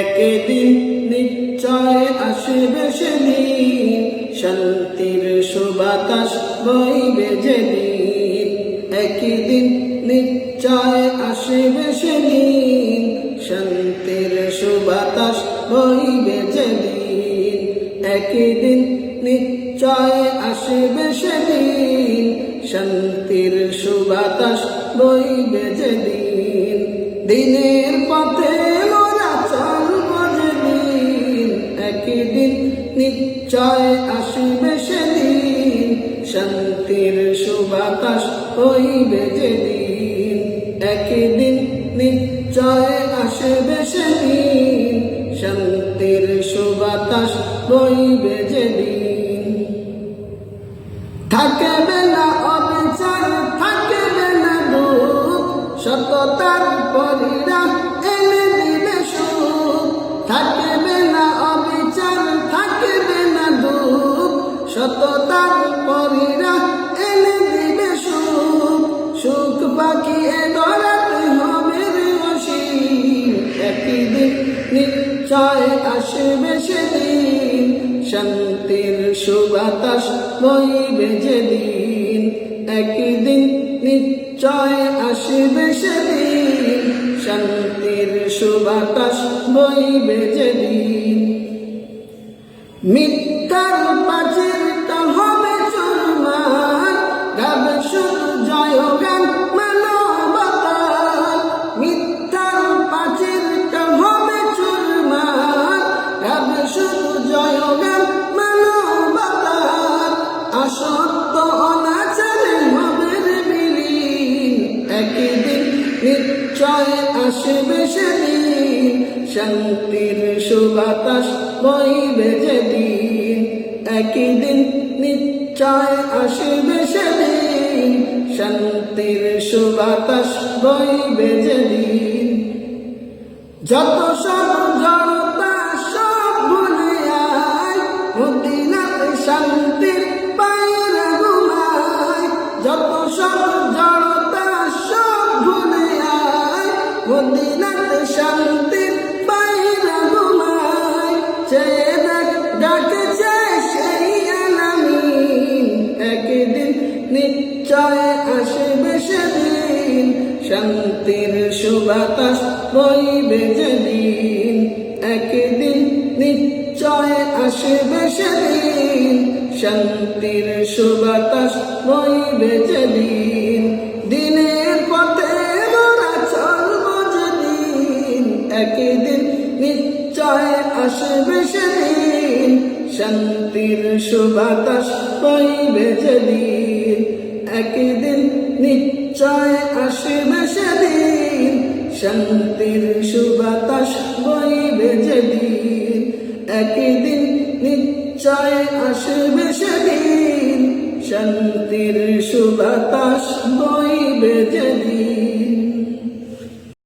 একদিন নিশ্চয় আসবে সেদিন, শান্তির সুবাতাস বইবে যেদিন। একদিন নিশ্চয় আসবে সেদিন, শান্তির সুবাতাস বইবে যেদিন। একদিন নিশ্চয় আসবে সেদিন, শান্তির সুবাতাস বইবে যেদিন। দিনের পথে একদিন নিশ্চয় আসবে সেদিন, শান্তির সুবাতাস হইবে যেদিন। একদিন নিশ্চয় আসবে সেদিন, শান্তির সুবাতাস বইবে যেদিন। থাকবে না অবিচার, থাকবে না দুঃখ, সততার পরিণাম আসবে সেদিন শান্তির সুবাতাস বইবে যেদিন। একদিন নিশ্চয় আসবে সেদিন, শান্তির সুবাতাস বইবে যেদিন। মিথ্যার পাচিরটা সেদিন শান্তির সুবাতাস বইবে যেদিন একদিন নিশ্চয় আসবে শান্তির সুবাতাস বইবে যেদিন যত সব নিশ্চয় আসবে সেদিন, শান্তির সুবাতাস বইবে যেদিন। একদিন নিশ্চয় আসবে সেদিন, শান্তির সুবাতাস বইবে যেদিন। দিনের পথে মোরা চলব যেদিন, একদিন নিশ্চয় আসবে সেদিন, শান্তির সুবাতাস বইবে যেদিন। নিশ্চয় আসবে সেদিন শান্তির সুবাতাস বইবে যেদিন। একদিন নিশ্চয় আসবে সেদিন, শান্তির সুবাতাস বইবে যেদিন।